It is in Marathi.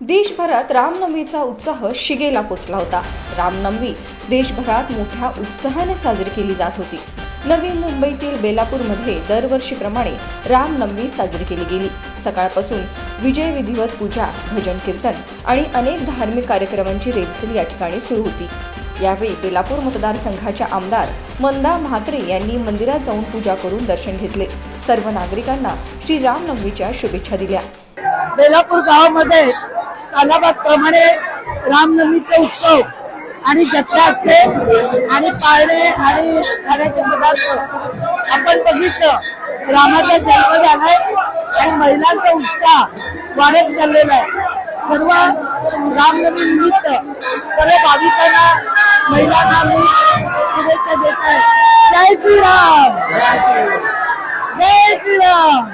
देशभरात रामनवमीचा उत्साह शिगेला पोचला होता. रामनवमी देशभरात मोठ्या उत्साहाने साजरी केली जात होती. नवी मुंबईतील बेलापूरमध्ये दरवर्षीप्रमाणे रामनवमी साजरी केली गेली. सकाळपासून विजय विधिवत पूजा भजन कीर्तन आणि अनेक धार्मिक कार्यक्रमांची रेलचेल या ठिकाणी सुरू होती. यावेळी बेलापूर मतदारसंघाच्या आमदार मंदा म्हात्रे यांनी मंदिरात जाऊन पूजा करून दर्शन घेतले. सर्व नागरिकांना श्री रामनवमीच्या शुभेच्छा दिल्या. बेलापूर गावामध्ये सालाबाद प्रमाणे रामनवमीचा उत्सव आणि जत्रा असते आणि पाळणे आणि खाण्याचे पदार्थ. आपण बघितलं रामाचा जन्म झालाय आणि महिलांचा उत्साह वाढत चाललेला आहे. सर्व रामनवमी निमित्त सर्व भाविकांना महिलांना मी शुभेच्छा देत आहे. जय श्रीराम! जय श्रीराम!